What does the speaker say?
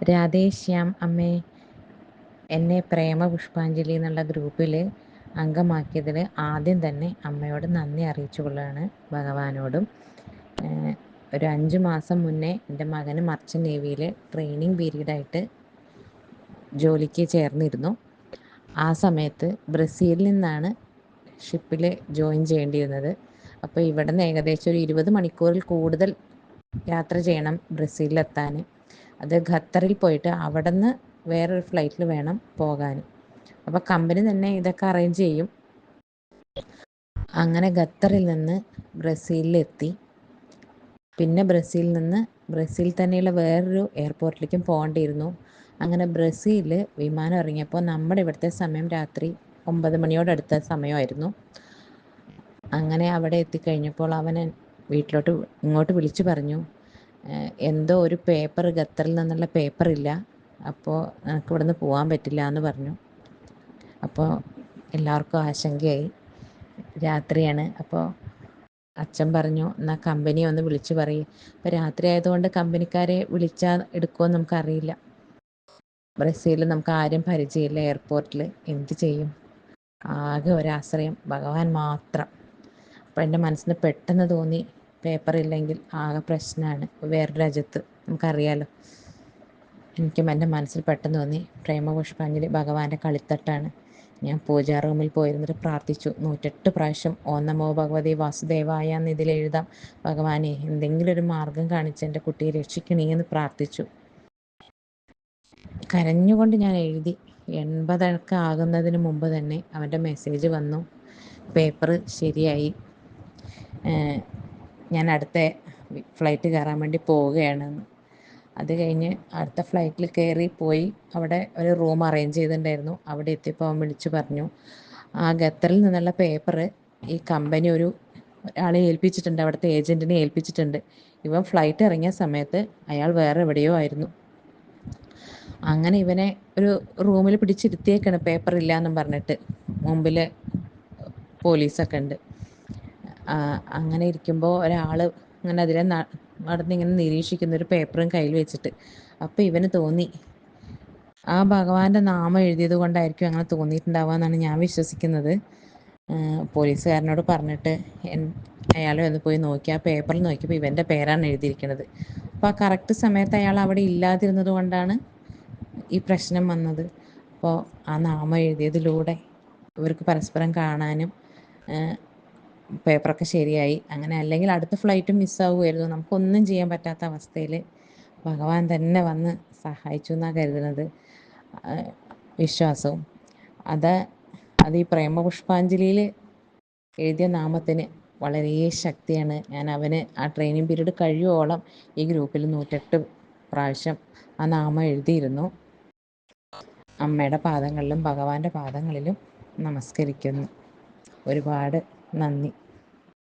രാധേശ്യാം അമ്മേ എന്നെ പ്രേമ പുഷ്പാഞ്ജലി എന്നുള്ള ഗ്രൂപ്പിൽ അംഗമാക്കിയതിൽ ആദ്യം തന്നെ അമ്മയോട് നന്ദി അറിയിച്ചു കൊള്ളുകയാണ് ഭഗവാനോടും. ഒരു അഞ്ച് മാസം മുന്നേ എന്റെ മകന് മർച്ച നേവിയിൽ ട്രെയിനിങ് പീരീഡായിട്ട് ജോലിക്ക് ചേർന്നിരുന്നു. ആ സമയത്ത് ബ്രസീലിൽ നിന്നാണ് ഷിപ്പിൽ ജോയിൻ ചെയ്യേണ്ടിയിരുന്നത്. അപ്പോൾ ഇവിടെ നിന്ന് ഏകദേശം ഒരു ഇരുപത് മണിക്കൂറിൽ കൂടുതൽ യാത്ര ചെയ്യണം ബ്രസീലിലെത്താൻ. അത് ഖത്തറിൽ പോയിട്ട് അവിടെ നിന്ന് വേറൊരു ഫ്ലൈറ്റിൽ വേണം പോകാൻ അപ്പോൾ കമ്പനി തന്നെ ഇതൊക്കെ അറേഞ്ച് ചെയ്യും. അങ്ങനെ ഖത്തറിൽ നിന്ന് ബ്രസീലിലെത്തി പിന്നെ ബ്രസീലിൽ നിന്ന് ബ്രസീൽ തന്നെയുള്ള വേറൊരു എയർപോർട്ടിലേക്കും പോകേണ്ടിയിരുന്നു. അങ്ങനെ ബ്രസീലിൽ വിമാനം ഇറങ്ങിയപ്പോൾ നമ്മുടെ ഇവിടുത്തെ സമയം രാത്രി ഒമ്പത് മണിയോടടുത്ത സമയമായിരുന്നു. അങ്ങനെ അവിടെ എത്തിക്കഴിഞ്ഞപ്പോൾ അവൻ വീട്ടിലോട്ട് ഇങ്ങോട്ട് വിളിച്ചു പറഞ്ഞു. എന്തോ ഒരു പേപ്പർ ഖത്തറിൽ നിന്നുള്ള പേപ്പറില്ല അപ്പോൾ എനിക്ക് ഇവിടുന്ന് പോകാൻ പറ്റില്ല എന്ന് പറഞ്ഞു. അപ്പോൾ എല്ലാവർക്കും ആശങ്കയായി. രാത്രിയാണ്. അപ്പോൾ അച്ഛൻ പറഞ്ഞു എന്നാൽ കമ്പനി ഒന്ന് വിളിച്ചു പറയും. അപ്പോൾ രാത്രി ആയതുകൊണ്ട് കമ്പനിക്കാരെ വിളിച്ചാൽ എടുക്കുമോ നമുക്കറിയില്ല. ബ്രസീലിൽ നമുക്ക് ആരും പരിചയമില്ല എയർപോർട്ടിൽ എന്ത് ചെയ്യും? ആകെ ഒരാശ്രയം. ഭഗവാൻ മാത്രം. അപ്പോൾ എന്റെ മനസ്സിന് പെട്ടെന്ന് തോന്നി പേപ്പർ ഇല്ലെങ്കിൽ ആകെ പ്രശ്നമാണ് വേറെ രാജ്യത്ത് നമുക്കറിയാലോ. എനിക്കും എന്റെ മനസ്സിൽ പെട്ടെന്ന് തോന്നി പ്രേമപുഷ്പാഞ്ജലി ഭഗവാന്റെ കളിത്തട്ടാണ്. ഞാൻ പൂജാ റൂമിൽ പോയിരുന്നിട്ട് പ്രാർത്ഥിച്ചു. നൂറ്റെട്ട് പ്രാവശ്യം ഓ നമോ ഭഗവതി വാസുദേവായ എന്ന് ഇതിൽ എഴുതാം. ഭഗവാനെ എന്തെങ്കിലും ഒരു മാർഗം കാണിച്ച് എന്റെ കുട്ടിയെ രക്ഷിക്കണേ എന്ന് പ്രാർത്ഥിച്ചു. കരഞ്ഞുകൊണ്ട് ഞാൻ എഴുതി. എൺപതഴക്ക ആകുന്നതിന് മുമ്പ് തന്നെ അവന്റെ മെസ്സേജ് വന്നു. പേപ്പർ ശരിയായി. ഞാൻ അടുത്ത ഫ്ലൈറ്റ് കയറാൻ വേണ്ടി പോവുകയാണെന്ന് അത് കഴിഞ്ഞ് അടുത്ത ഫ്ലൈറ്റിൽ കയറി പോയി അവിടെ ഒരു റൂം അറേഞ്ച് ചെയ്തിട്ടുണ്ടായിരുന്നു. അവിടെ എത്തിയപ്പോൾ അവൻ വിളിച്ചു പറഞ്ഞു ആ ഖത്തറിൽ നിന്നുള്ള പേപ്പർ ഈ കമ്പനി ഒരു ഒരാളെ ഏൽപ്പിച്ചിട്ടുണ്ട് അവിടുത്തെ ഏജന്റിനെ ഏൽപ്പിച്ചിട്ടുണ്ട്. ഇവൻ ഫ്ലൈറ്റ് ഇറങ്ങിയ സമയത്ത് അയാൾ വേറെ എവിടെയോ ആയിരുന്നു. അങ്ങനെ ഇവനെ ഒരു റൂമിൽ പിടിച്ചിരുത്തിയേക്കാണ് പേപ്പർ ഇല്ല എന്നും പറഞ്ഞിട്ട് മുമ്പിൽ പോലീസൊക്കെ ഉണ്ട്. അങ്ങനെ ഇരിക്കുമ്പോൾ ഒരാൾ അങ്ങനെ അതിലെ നടന്നിങ്ങനെ നിരീക്ഷിക്കുന്ന ഒരു പേപ്പറും കയ്യിൽ വെച്ചിട്ട്. അപ്പോൾ ഇവന് തോന്നി ആ ഭഗവാന്റെ നാമം എഴുതിയത് കൊണ്ടായിരിക്കും അങ്ങനെ തോന്നിയിട്ടുണ്ടാവുക എന്നാണ് ഞാൻ വിശ്വസിക്കുന്നത്. പോലീസുകാരനോട് പറഞ്ഞിട്ട് അയാൾ ഒന്ന് പോയി നോക്കി ആ പേപ്പറിൽ നോക്കിയപ്പോൾ ഇവന്റെ പേരാണ് എഴുതിയിരിക്കുന്നത്. അപ്പോൾ ആ കറക്റ്റ് സമയത്ത് അയാൾ അവിടെ ഇല്ലാതിരുന്നത് കൊണ്ടാണ് ഈ പ്രശ്നം വന്നത്. അപ്പോൾ ആ നാമം എഴുതിയതിലൂടെ ഇവർക്ക് പരസ്പരം കാണാനും പേപ്പറൊക്കെ ശരിയായി. അങ്ങനെ അല്ലെങ്കിൽ അടുത്ത ഫ്ലൈറ്റും മിസ്സാവുമായിരുന്നു നമുക്കൊന്നും ചെയ്യാൻ പറ്റാത്ത അവസ്ഥയിൽ ഭഗവാൻ തന്നെ വന്ന് സഹായിച്ചു എന്നാണ് കരുതുന്നത്. വിശ്വാസവും. അത് അത് ഈ പ്രേമപുഷ്പാഞ്ജലിയിൽ എഴുതിയ നാമത്തിന് വളരെ ശക്തിയാണ്. ഞാൻ അവന് ആ ട്രെയിനിങ് പീരീഡ് കഴിയുവോളം ഈ ഗ്രൂപ്പിൽ നൂറ്റെട്ട് പ്രാവശ്യം ആ നാമം എഴുതിയിരുന്നു. അമ്മയുടെ പാദങ്ങളിലും ഭഗവാന്റെ പാദങ്ങളിലും നമസ്കരിക്കുന്നു. ഒരുപാട് നന്ദി.